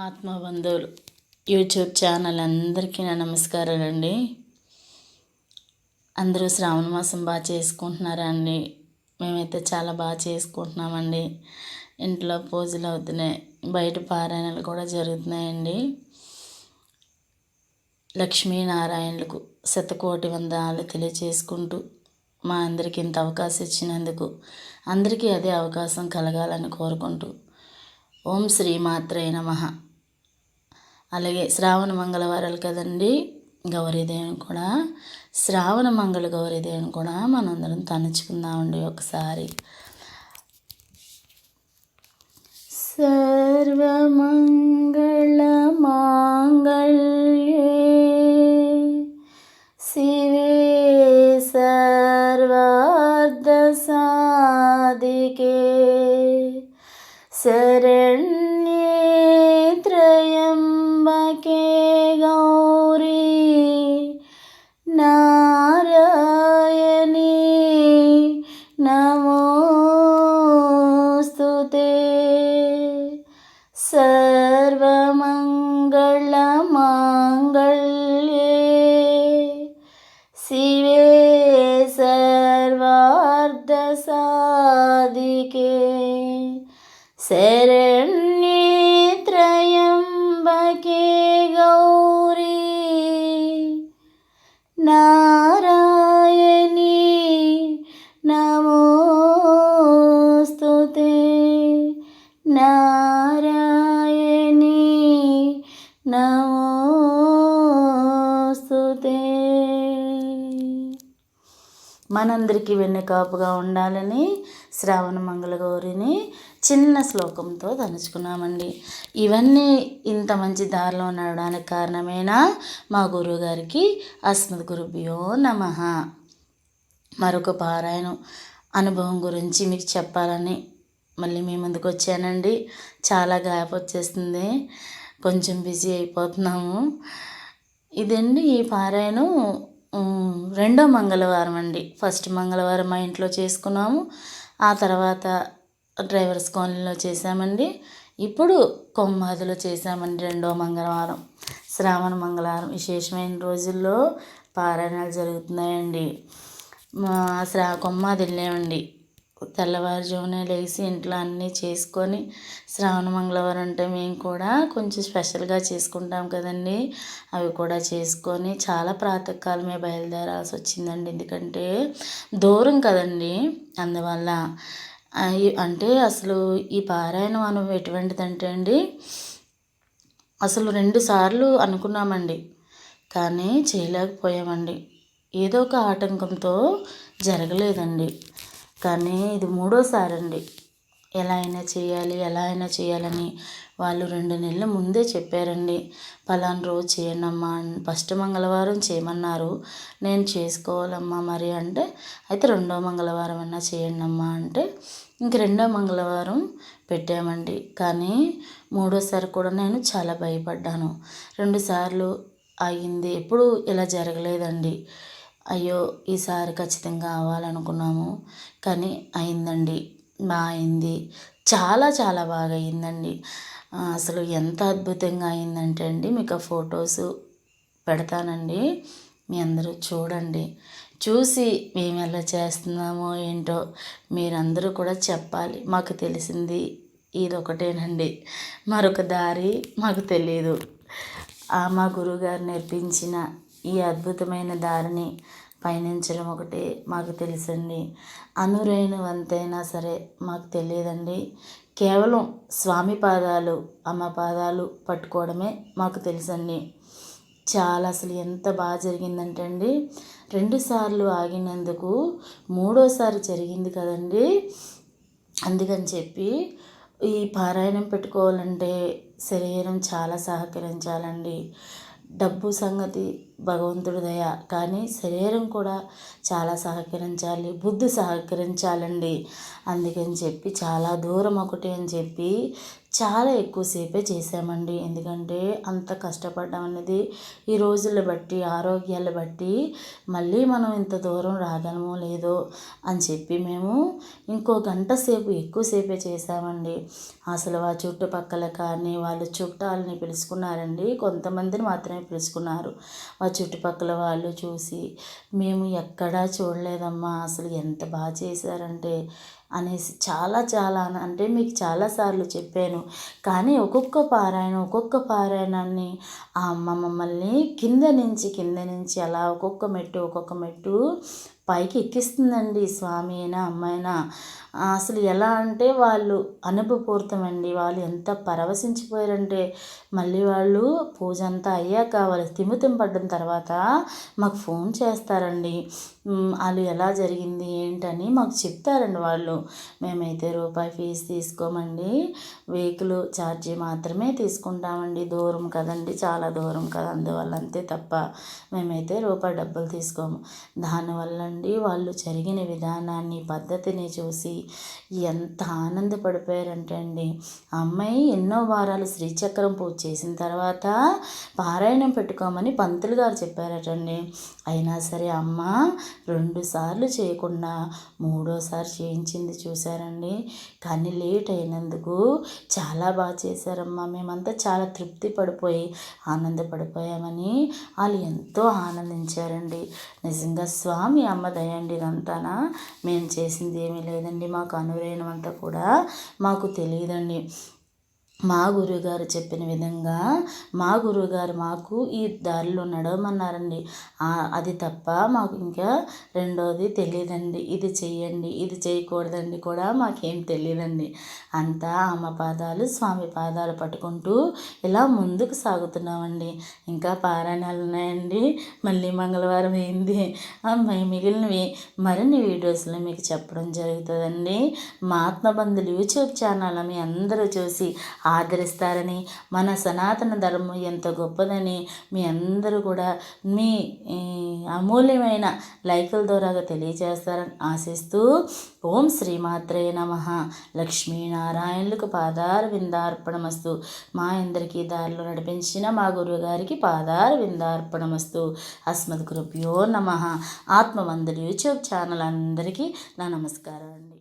ఆత్మబంధువులు YouTube channel అందరికీ నా నమస్కారాలండి. అందరూ శ్రావణ మాసం బాగా చేసుకుంటున్నారా అండి? మేమైతే చాలా బాగా చేసుకుంటున్నామండి. ఇంట్లో పూజలు అవుతున్నాయి బయట పారాయణలు కూడా జరుగుతున్నాయండి. లక్ష్మీనారాయణులకు శతకోటి వందనాలు తెలియచేసుకుంటూ మా అందరికీ ఇంత అవకాశం ఇచ్చినందుకు అందరికీ అదే అవకాశం కలగాలని కోరుకుంటూ ఓం శ్రీమాత్రే నమ. అలాగే శ్రావణ మంగళవారాలు కదండి గౌరీదేవిని కూడా. శ్రావణ మంగళ గౌరీదేవిని కూడా మనందరం తలుచుకుందామండి ఒకసారి. సర్వమంగ ശരണ ser మనందరికీ వెన్నుకాపుగా ఉండాలని శ్రావణ మంగళ గౌరిని చిన్న శ్లోకంతో తలుచుకున్నామండి. ఇవన్నీ ఇంత మంచి దారిలో నడవడానికి కారణమైన? మా గురువుగారికి అస్మద్ గురుభ్యో నమ. మరొక పారాయణం అనుభవం గురించి మీకు చెప్పాలని మళ్ళీ మీ ముందుకు వచ్చానండి. చాలా గ్యాప్ వచ్చేస్తుంది కొంచెం బిజీ అయిపోతున్నాము. ఇదండి ఈ పారాయణం. రెండో మంగళవారం అండి. ఫస్ట్ మంగళవారం మా ఇంట్లో చేసుకున్నాము. ఆ తర్వాత డ్రైవర్స్ కాలనీలో చేసామండి ఇప్పుడు కొమ్మాదిలో చేసామండి రెండో మంగళవారం. శ్రావణ మంగళవారం విశేషమైన రోజుల్లో పారాయణాలు జరుగుతున్నాయండి. మా శ్రా కొమ్మాది వెళ్ళామండి తెల్లవారుజామునే లేచి ఇంట్లో అన్నీ చేసుకొని శ్రావణ మంగళవారం అంటే మేము కూడా కొంచెం స్పెషల్గా చేసుకుంటాం కదండి. అవి కూడా చేసుకొని చాలా ప్రాతకాలమే బయలుదేరాల్సి వచ్చిందండి. ఎందుకంటే దూరం కదండి అందువల్ల. అంటే అసలు ఈ పారాయణం మనం ఎటువంటిదంటే అండి అసలు రెండు సార్లు అనుకున్నామండి కానీ చేయలేకపోయామండి. ఏదో ఒక ఆటంకంతో జరగలేదండి. కానీ ఇది మూడోసారి అండి ఎలా అయినా చేయాలి ఎలా అయినా చేయాలని వాళ్ళు రెండు నెలల ముందే చెప్పారండి. పలానా రోజు చేయనమ్మా ఫస్ట్ మంగళవారం చేయమన్నారు నేను చేసుకోవాలమ్మా మరి అంటే అయితే రెండో మంగళవారం అన్నా చేయండి అమ్మా అంటే ఇంక రెండో మంగళవారం పెట్టామండి. కానీ మూడోసారి కూడా నేను చాలా భయపడ్డాను. రెండుసార్లు అయింది ఎప్పుడు ఇలా జరగలేదండి. అయ్యో ఈసారి ఖచ్చితంగా అవ్వాలనుకున్నాము. కానీ అయిందండి. బాగా అయింది. చాలా చాలా బాగా అయిందండి. అసలు ఎంత అద్భుతంగా అయిందంటే అండి మీకు ఆ ఫొటోస్ పెడతానండి. మీ అందరూ చూడండి. చూసి మేము ఎలా చేస్తున్నామో ఏంటో మీరందరూ కూడా చెప్పాలి. మాకు తెలిసింది ఇది ఒకటేనండి మరొక దారి మాకు తెలియదు ఆ మా గురువుగారు నేర్పించిన ఈ అద్భుతమైన దారిని పయనించడం ఒకటే మాకు తెలుసండి. అనురైన వంతైనా సరే మాకు తెలియదండి. కేవలం స్వామి పాదాలు అమ్మ పాదాలు పట్టుకోవడమే మాకు తెలుసండి. చాలా అసలు ఎంత బాగా జరిగిందంటే అండి రెండుసార్లు ఆగినందుకు మూడోసారి జరిగింది కదండి. అందుకని చెప్పి ఈ పారాయణం పెట్టుకోవాలంటే శరీరం చాలా సహకరించాలండి. డబ్బు సంగతి భగవంతుడి దయ. కానీ శరీరం కూడా చాలా సహకరించాలి. బుద్ధి సహకరించాలండి. అందుకని చెప్పి చాలా దూరం ఒకటి అని చెప్పి చాలా ఎక్కువసేపే చేసామండి ఎందుకంటే అంత కష్టపడ్డం అనేది ఈ రోజులు బట్టి ఆరోగ్యాలు బట్టి మళ్ళీ మనం ఇంత దూరం రాగలమో లేదో అని చెప్పి మేము ఇంకో గంట సేపు ఎక్కువసేపే చేసామండి అసలు ఆ చుట్టుపక్కల కానీ వాళ్ళు చుట్టాలని పిలుచుకున్నారండి కొంతమందిని మాత్రమే పిలుచుకున్నారు ఆ చుట్టుపక్కల వాళ్ళు చూసి మేము ఎక్కడా చూడలేదమ్మా అసలు ఎంత బాగా చేశారంటే అనేసి చాలా చాలా అంటే మీకు చాలాసార్లు చెప్పాను. కానీ ఒక్కొక్క పారాయణ ఒక్కొక్క పారాయణాన్ని ఆ అమ్మ మమ్మల్ని కింద నుంచి కింద నుంచి అలా ఒక్కొక్క మెట్టు ఒక్కొక్క మెట్టు పైకి ఎక్కిస్తుందండి స్వామి అయినా అమ్మాయినా అసలు ఎలా అంటే వాళ్ళు అనుభవపూరితమండి. వాళ్ళు ఎంత పరవశించిపోయారంటే మళ్ళీ వాళ్ళు పూజ అంతా అయ్యాక వాళ్ళు తిమ్మితిం పడ్డం తర్వాత మాకు ఫోన్ చేస్తారండి. వాళ్ళు ఎలా జరిగింది ఏంటని మాకు చెప్తారండి వాళ్ళు. మేమైతే రూపాయి ఫీజు తీసుకోమండి. వెహికల్ ఛార్జీ మాత్రమే తీసుకుంటామండి. దూరం కదండి చాలా దూరం కదా అందువల్ల అంతే తప్ప మేమైతే రూపాయి డబ్బులు తీసుకోము. దానివల్ల అండి వాళ్ళు జరిగిన విధానాన్ని పద్ధతిని చూసి ఎంత ఆనందపడిపోయారంటే అండి. అమ్మాయి ఎన్నో వారాలు శ్రీచక్రం పూజ చేసిన తర్వాత పారాయణం పెట్టుకోమని పంతులు గారు చెప్పారటండి. అయినా సరే అమ్మ రెండుసార్లు చేయకుండా మూడోసారి చేయించింది చూసారండి కానీ లేట్ అయినందుకు చాలా బాగా చేశారమ్మా. మేమంతా చాలా తృప్తి పడిపోయి ఆనందపడిపోయామని వాళ్ళు ఎంతో ఆనందించారండి. నిజంగా స్వామి అమ్మ దయండి ఇదంతానా. మేము చేసింది ఏమీ లేదండి. మాకు అనురైనమంతా కూడా మాకు తెలియదండి. మా గురువుగారు చెప్పిన విధంగా మా గురువుగారు మాకు ఈ దారిలో నడవమన్నారండి. అది తప్ప మాకు ఇంకా రెండోది తెలియదండి ఇది చెయ్యండి ఇది చేయకూడదండి కూడా మాకేం తెలియదండి అంతా అమ్మ పాదాలు స్వామి పాదాలు పట్టుకుంటూ ఇలా ముందుకు సాగుతున్నామండి. ఇంకా పారాయణాలు ఉన్నాయండి. మళ్ళీ మంగళవారం అయింది. మిగిలినవి మరిన్ని వీడియోస్లో మీకు చెప్పడం జరుగుతుందండి. మా ఆత్మబంధులు యూట్యూబ్ ఛానల్ మీ అందరూ చూసి ఆదరిస్తారని మన సనాతన ధర్మం ఎంత గొప్పదని మీ అందరూ కూడా మీ అమూల్యమైన లైకుల ద్వారా తెలియజేస్తారని ఆశిస్తూ ఓం శ్రీమాత్రే నమ. లక్ష్మీనారాయణులకు పాదార విందార్పణమస్తు మా అందరికీ దారిలో నడిపించిన మా గురువుగారికి పాదార విందార్పణమస్తు అస్మద్ గురుభ్యో నమ. ఆత్మవంతుడు యూట్యూబ్ ఛానల్ అందరికీ నా నమస్కారం అండి.